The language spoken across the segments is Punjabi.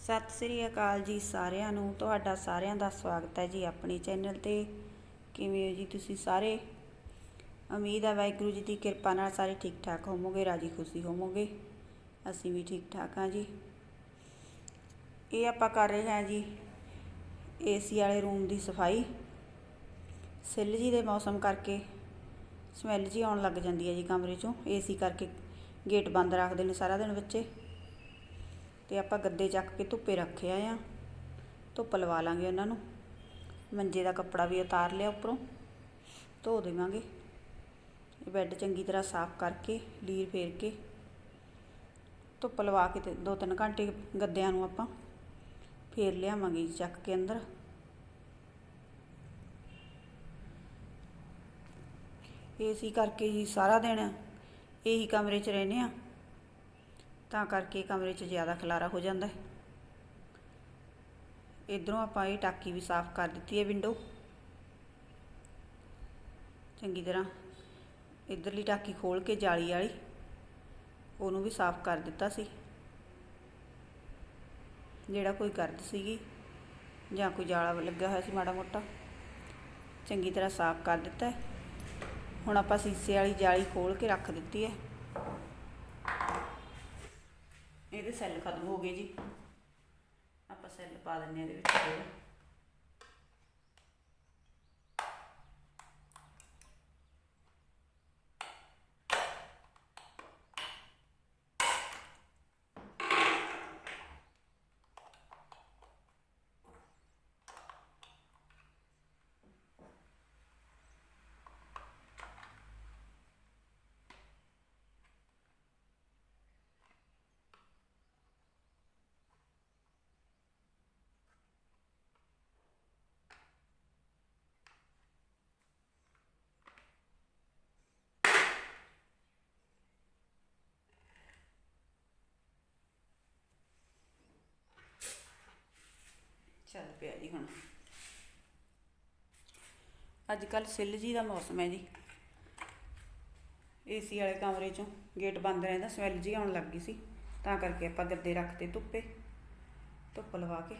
ਸਤਿ ਸ੍ਰੀ ਅਕਾਲ ਜੀ ਸਾਰਿਆਂ ਨੂੰ, ਤੁਹਾਡਾ ਸਾਰਿਆਂ ਦਾ ਸਵਾਗਤ ਹੈ ਜੀ ਆਪਣੇ ਚੈਨਲ ਤੇ। ਕਿਵੇਂ ਹੋ ਜੀ ਤੁਸੀਂ ਸਾਰੇ? ਉਮੀਦ ਹੈ ਵਾਹਿਗੁਰੂ ਜੀ ਦੀ ਕਿਰਪਾ ਨਾਲ ਸਾਰੇ ਠੀਕ ਠਾਕ ਹੋਵੋਗੇ, ਰਾਜੀ ਖੁਸ਼ੀ ਹੋਵੋਗੇ। ਅਸੀਂ ਵੀ ਠੀਕ ਠਾਕ ਹਾਂ ਜੀ। ਇਹ ਆਪਾਂ ਕਰ ਰਹੇ ਹਾਂ ਜੀ, ਏਸੀ ਵਾਲੇ ਰੂਮ ਦੀ ਸਫ਼ਾਈ। ਸਿੱਲ ਜੀ ਦੇ ਮੌਸਮ ਕਰਕੇ ਸਮੈਲ ਜੀ ਆਉਣ ਲੱਗ ਜਾਂਦੀ ਹੈ ਜੀ ਕਮਰੇ ਚੋਂ। ਏਸੀ ਕਰਕੇ ਗੇਟ ਬੰਦ ਰੱਖਦੇ ਨੇ ਸਾਰਾ ਦਿਨ ਬੱਚੇ। ਤੇ ਆਪਾਂ ਗੱਦੇ ਚੱਕ ਕੇ ਧੁੱਪੇ ਰੱਖਿਆ ਆ। ਧੁੱਪ ਲਵਾ ਲਾਂਗੇ ਉਹਨਾਂ ਨੂੰ। ਮੰਜੇ ਦਾ ਕੱਪੜਾ ਵੀ ਉਤਾਰ ਲਿਆ ਉੱਪਰੋਂ। ਧੋ ਦੇਵਾਂਗੇ। ਇਹ ਬੈੱਡ ਚੰਗੀ ਤਰ੍ਹਾਂ ਸਾਫ਼ ਕਰਕੇ, ਲੀਰ ਫੇਰ ਕੇ। ਧੁੱਪ ਲਵਾ ਕੇ ਤੇ 2-3 ਘੰਟੇ ਗੱਦਿਆਂ ਨੂੰ ਆਪਾਂ ਫੇਰ ਲਿਆਵਾਂਗੇ ਜੀ ਚੱਕ ਕੇ ਅੰਦਰ। ਏਸੀ ਕਰਕੇ ਜੀ ਸਾਰਾ ਦਿਨ ਇਹੀ ਕਮਰੇ 'ਚ ਰਹਿੰਦੇ ਆ। ਤਾਂ ਕਰਕੇ ਕਮਰੇ 'ਚ ਜ਼ਿਆਦਾ ਖਲਾਰਾ ਹੋ ਜਾਂਦਾ ਹੈ। ਇਧਰੋਂ ਆਪਾਂ ਇਹ ਟਾਕੀ ਵੀ ਸਾਫ਼ ਕਰ ਦਿੱਤੀ ਹੈ ਵਿੰਡੋ। ਚੰਗੀ ਤਰ੍ਹਾਂ ਇਧਰਲੀ ਟਾਕੀ ਖੋਲ ਕੇ ਜਾਲੀ ਵਾਲੀ, ਉਹਨੂੰ ਵੀ ਸਾਫ਼ ਕਰ ਦਿੱਤਾ ਸੀ। ਜਿਹੜਾ ਕੋਈ ਗਰਦ ਸੀਗੀ ਜਾਂ ਕੋਈ ਜਾਲਾ ਲੱਗਾ ਹੋਇਆ ਸੀ ਮਾੜਾ ਮੋਟਾ, ਚੰਗੀ ਤਰ੍ਹਾਂ ਸਾਫ਼ ਕਰ ਦਿੱਤਾ ਹੁਣ ਆਪਾਂ ਸੀਸੇ ਵਾਲੀ ਜਾਲੀ ਖੋਲ ਕੇ ਰੱਖ ਦਿੱਤੀ ਹੈ। ਇਹਦੇ ਸੈੱਲ ਖਤਮ ਹੋ ਗਏ ਜੀ। ਆਪਾਂ ਸੈੱਲ ਪਾ ਦਿੰਨੇ ਇਹਦੇ ਵਿੱਚ। ਚੱਲ ਪਿਆ ਜੀ ਹੁਣ। ਅੱਜ ਕੱਲ ਸਿੱਲ ਜੀ ਦਾ ਮੌਸਮ ਹੈ ਜੀ। ਏਸੀ ਵਾਲੇ ਕਮਰੇ ਚੋਂ ਗੇਟ ਬੰਦ ਰਹਿੰਦਾ, ਸਮੈਲ ਜੀ ਆਉਣ ਲੱਗ ਗਈ ਸੀ। ਤਾਂ ਕਰਕੇ ਆਪਾਂ ਗੱਦੇ ਰੱਖਤੇ ਧੁੱਪੇ, ਧੁੱਪ ਲਵਾ ਕੇ।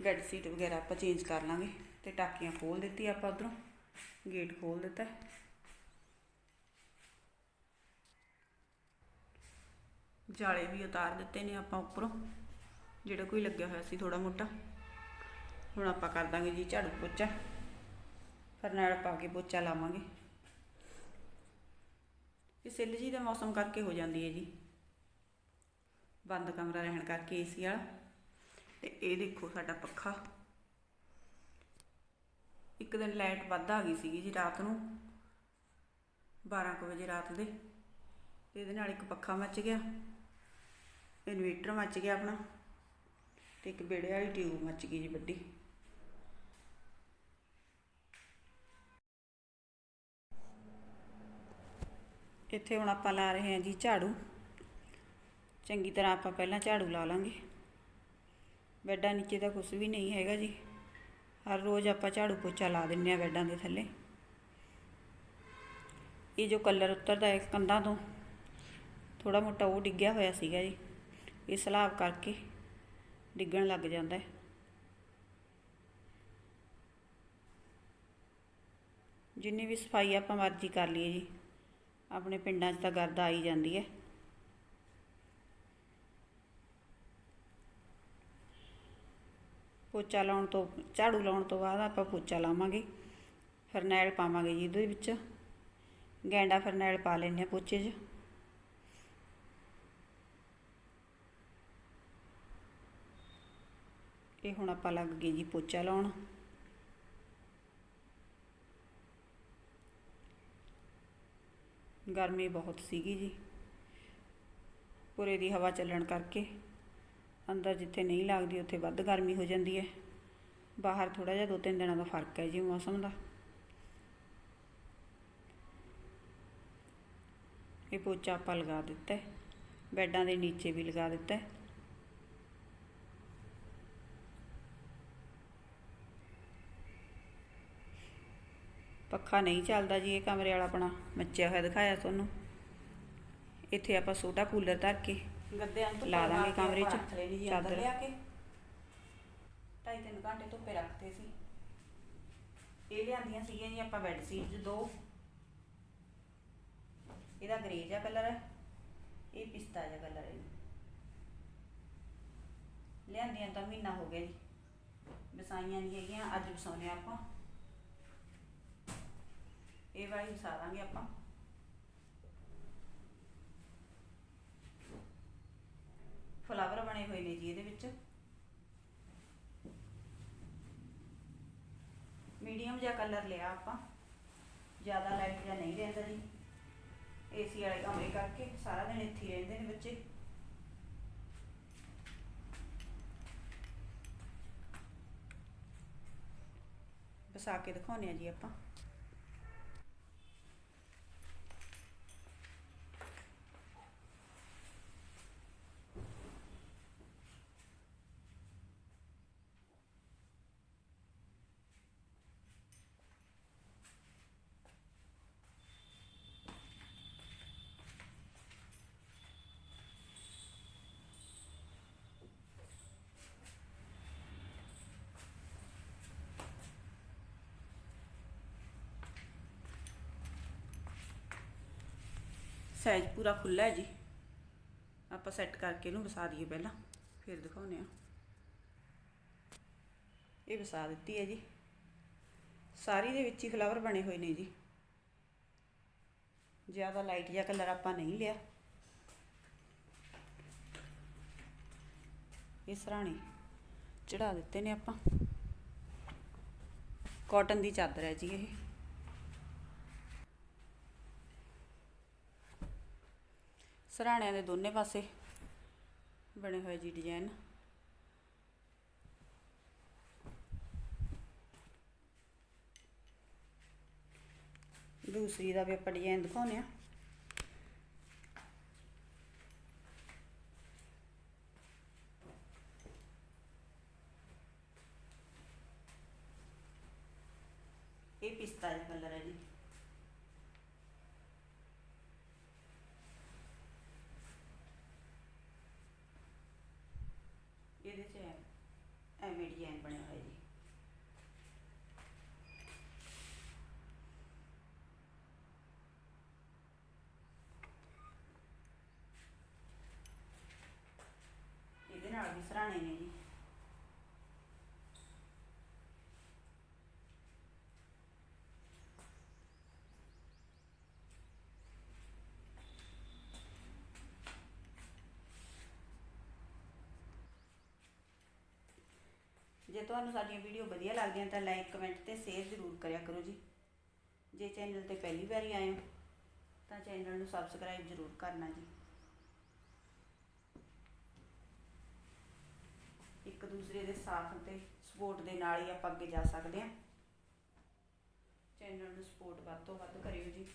ਬੈੱਡ ਸੀਟ ਵਗੈਰਾ ਆਪਾਂ ਚੇਂਜ ਕਰ ਲਾਂਗੇ ਤੇ ਟਾਕੀਆਂ ਖੋਲ ਦਿੱਤੀ ਆਪਾਂ ਉਧਰੋਂ। ਗੇਟ ਖੋਲ ਦਿੱਤਾ। ਜਾਲੇ ਵੀ ਉਤਾਰ ਦਿੱਤੇ ਨੇ ਆਪਾਂ ਉੱਪਰੋਂ। ਜਿਹੜਾ ਕੋਈ ਲੱਗਿਆ ਹੋਇਆ ਸੀ ਥੋੜਾ ਮੋਟਾ। ਹੁਣ ਆਪਾਂ ਕਰ ਦਾਂਗੇ ਜੀ ਝਾੜੂ ਪੋਚਾ। ਫਿਰ ਨਾਲ ਪਾ ਕੇ ਪੋਚਾ ਲਾਵਾਂਗੇ। ਇਹ ਸਿੱਲ ਜੀ ਦਾ ਮੌਸਮ ਕਰਕੇ ਹੋ ਜਾਂਦੀ ਹੈ ਜੀ। ਬੰਦ ਕਮਰਾ ਰਹਿਣ ਕਰਕੇ ਏਸੀ ਵਾਲਾ। ਤੇ ਇਹ ਦੇਖੋ ਸਾਡਾ ਪੱਖਾ। ਇੱਕ ਦਿਨ ਲਾਈਟ ਵੱਧ ਆ ਗਈ ਸੀਗੀ ਜੀ ਰਾਤ ਨੂੰ। 12 ਕੁ ਵਜੇ ਰਾਤ ਦੇ। ਤੇ ਇਹਦੇ ਨਾਲ ਇੱਕ ਪੱਖਾ ਮੱਚ ਗਿਆ। ਇਨਵੇਟਰ ਮੱਚ ਗਿਆ ਆਪਣਾ। ਤੇ ਇੱਕ ਬੇੜੇ ਵਾਲੀ ਟਿਊਬ ਮੱਚ ਗਈ ਜੀ ਵੱਡੀ। ਇੱਥੇ ਹੁਣ ਆਪਾਂ ਲਾ ਰਹੇ ਹਾਂ ਜੀ ਝਾੜੂ। ਚੰਗੀ ਤਰ੍ਹਾਂ ਆਪਾਂ ਪਹਿਲਾਂ ਝਾੜੂ ਲਾ ਲਾਂਗੇ। ਬੈੱਡਾਂ ਨੀਚੇ ਤਾਂ ਕੁਝ ਵੀ ਨਹੀਂ ਹੈਗਾ ਜੀ। ਹਰ ਰੋਜ਼ ਆਪਾਂ ਝਾੜੂ ਪੋਚਾ ਲਾ ਦਿੰਨੇ ਆ ਬੈੱਡਾਂ ਦੇ ਥੱਲੇ। ਇਹ ਜੋ ਕਲਰ ਉਤਰਦਾ ਹੈ ਕੰਧਾਂ ਤੋਂ ਥੋੜਾ ਮੋਟਾ ਉਹ ਡਿੱਗਿਆ ਹੋਇਆ ਸੀਗਾ ਜੀ। ਇਹ ਸਲਾਬ ਕਰਕੇ ਡਿੱਗਣ ਲੱਗ ਜਾਂਦਾ ਹੈ। ਜਿੰਨੀ ਵੀ ਸਫ਼ਾਈ ਆਪਾਂ ਮਰਜ਼ੀ ਕਰ ਲਈਏ ਜੀ, ਆਪਣੇ ਪਿੰਡਾਂ 'ਚ ਤਾਂ ਗਰਦ ਆਈ ਜਾਂਦੀ ਹੈ। ਪੋਚਾ ਲਾਉਣ ਤੋਂ, ਝਾੜੂ ਲਾਉਣ ਤੋਂ ਬਾਅਦ ਆਪਾਂ ਪੋਚਾ ਲਾਵਾਂਗੇ, ਫਰਨੈਲ ਪਾਵਾਂਗੇ ਜੀ ਇਹਦੇ ਵਿੱਚ। ਗੈਂਡਾ ਫਰਨੈਲ ਪਾ ਲੈਂਦੇ ਆ ਪੋਚੇ 'ਚ। ਇਹ ਹੁਣ ਆਪਾਂ ਲੱਗ ਗਏ ਜੀ ਪੋਚਾ ਲਾਉਣ। ਗਰਮੀ ਬਹੁਤ ਸੀਗੀ ਜੀ। ਪੂਰੇ ਦੀ ਹਵਾ ਚੱਲਣ ਕਰਕੇ ਅੰਦਰ ਜਿੱਥੇ ਨਹੀਂ ਲੱਗਦੀ ਉੱਥੇ ਵੱਧ ਗਰਮੀ ਹੋ ਜਾਂਦੀ ਹੈ। ਬਾਹਰ ਥੋੜਾ ਜਿਹਾ ਦੋ ਤਿੰਨ ਦਿਨਾਂ ਦਾ ਫ਼ਰਕ ਹੈ ਜੀ ਮੌਸਮ ਦਾ। ਇਹ ਪੋਚਾ ਆਪਾਂ ਲਗਾ ਦਿੱਤਾ ਹੈ। ਬੈੱਡਾਂ ਦੇ ਨੀਚੇ ਵੀ ਲਗਾ ਦਿੱਤਾ ਪੱਖਾ ਨਹੀਂ ਚੱਲਦਾ ਜੀ ਇਹ ਕਮਰੇ ਵਾਲਾ ਆਪਣਾ ਮੱਚਿਆ ਹੋਇਆ ਦਿਖਾਇਆ ਤੁਹਾਨੂੰ। ਇੱਥੇ ਆਪਾਂ ਛੋਟਾ ਕੂਲਰ ਧਰ ਕੇ ਗੱਦਿਆਂ ਨੂੰ ਲਾ ਦਾਂਗੇ ਕਮਰੇ 'ਚ ਚਾਦਰ। ਲਿਆ ਕੇ। ਢਾਈ ਤਿੰਨ ਘੰਟੇ ਧੁੱਪੇ ਰੱਖਤੇ ਸੀ। ਇਹ ਲਿਆਂਦੀਆਂ ਸੀਗੀਆਂ ਜੀ ਆਪਾਂ ਬੈੱਡ ਸੀਟਸ ਦੋ। ਇਹਦਾ ਗ੍ਰੇ ਜਿਹਾ ਕਲਰ ਹੈ। ਇਹ ਪਿਸਤਾ ਜਿਹਾ ਕਲਰ ਹੈ ਲਿਆਂਦੀਆਂ ਤਾਂ ਮਹੀਨਾ ਹੋ ਗਿਆ ਜੀ। ਵਸਾਈਆਂ ਨਹੀਂ ਹੈਗੀਆਂ ਅੱਜ ਵਸਾਉਣੇ ਆਪਾਂ। ਇਹ ਵਾਲੀ ਵਸਾ ਦਾਂਗੇ ਆਪਾਂ। ਫਲਾਵਰ ਬਣੇ ਹੋਏ ਨੇ ਜੀ ਇਹਦੇ ਵਿੱਚ। ਮੀਡੀਅਮ ਜਿਹਾ ਕਲਰ ਲਿਆ ਆਪਾਂ। ਜ਼ਿਆਦਾ ਲਾਈਟ ਜਿਹਾ ਨਹੀਂ ਰਹਿੰਦਾ ਜੀ। ਏਸੀ ਵਾਲੇ ਕਮਰੇ ਕਰਕੇ ਸਾਰਾ ਦਿਨ ਇੱਥੇ ਹੀ ਰਹਿੰਦੇ ਨੇ ਬੱਚੇ। ਵਸਾ ਕੇ ਦਿਖਾਉਂਦੇ ਆ ਜੀ ਆਪਾਂ। ਸਾਈਜ਼ ਪੂਰਾ ਖੁੱਲਾ ਹੈ ਜੀ। ਆਪਾਂ ਸੈੱਟ ਕਰਕੇ ਇਹਨੂੰ ਵਸਾ ਦਈਏ ਪਹਿਲਾਂ, ਫਿਰ ਦਿਖਾਉਂਦੇ ਆ ਇਹ ਵਸਾ ਦਿੱਤੀ ਹੈ ਜੀ। ਸਾਰੀ ਦੇ ਵਿੱਚ ਹੀ ਫਲਾਵਰ ਬਣੇ ਹੋਏ ਨੇ ਜੀ। ਜ਼ਿਆਦਾ ਲਾਈਟ ਜਿਹਾ ਕਲਰ ਆਪਾਂ ਨਹੀਂ ਲਿਆ। ਇਹ ਸਰਾਣੇ ਚੜਾ ਦਿੱਤੇ ਨੇ ਆਪਾਂ। ਕਾਟਨ ਦੀ ਚਾਦਰ ਹੈ ਜੀ ਇਹ। ਸਰਾਣਿਆਂ ਦੇ ਦੋਨੇ ਪਾਸੇ ਬਣੇ ਹੋਏ ਜੀ ਡਿਜ਼ਾਈਨ ਦੂਸਰੀ ਦਾ ਵੀ ਆਪਾਂ ਡਿਜ਼ਾਈਨ ਦਿਖਾਉਂਦੇ ਆ ਇਹ ਪਿਸਤਾ ਜਿਹਾ ਕਲਰ ਹੈ ਜੀ ਇਹਦੇ ਚ ਐ- ਐਵੇਂ ਡਿਜ਼ਾਈਨ ਬਣਿਆ ਹੋਇਆ ਜੀ ਇਹਦੇ ਨਾਲ ਵੀ ਸਰਾਣੇ ਨੇ ਜੀ ਜੇ ਤੁਹਾਨੂੰ ਸਾਡੀਆਂ ਵੀਡੀਓ ਵਧੀਆ ਲੱਗਦੀਆਂ ਤਾਂ ਲਾਈਕ ਕਮੈਂਟ ਤੇ ਸ਼ੇਅਰ ਜ਼ਰੂਰ ਕਰਿਆ ਕਰੋ ਜੀ। ਜੇ ਚੈਨਲ ਤੇ ਪਹਿਲੀ ਵਾਰੀ ਆਏ ਹੋ, ਤਾਂ ਚੈਨਲ ਨੂੰ ਸਬਸਕ੍ਰਾਈਬ ਜ਼ਰੂਰ ਕਰਨਾ ਜੀ। ਇੱਕ ਦੂਸਰੇ ਦੇ ਸਾਥ ਤੇ ਸਪੋਰਟ ਦੇ ਨਾਲ ਹੀ ਆਪਾਂ ਅੱਗੇ ਜਾ ਸਕਦੇ ਹਾਂ। ਚੈਨਲ ਨੂੰ ਸਪੋਰਟ ਵੱਧ ਤੋਂ ਵੱਧ ਕਰਿਓ ਜੀ।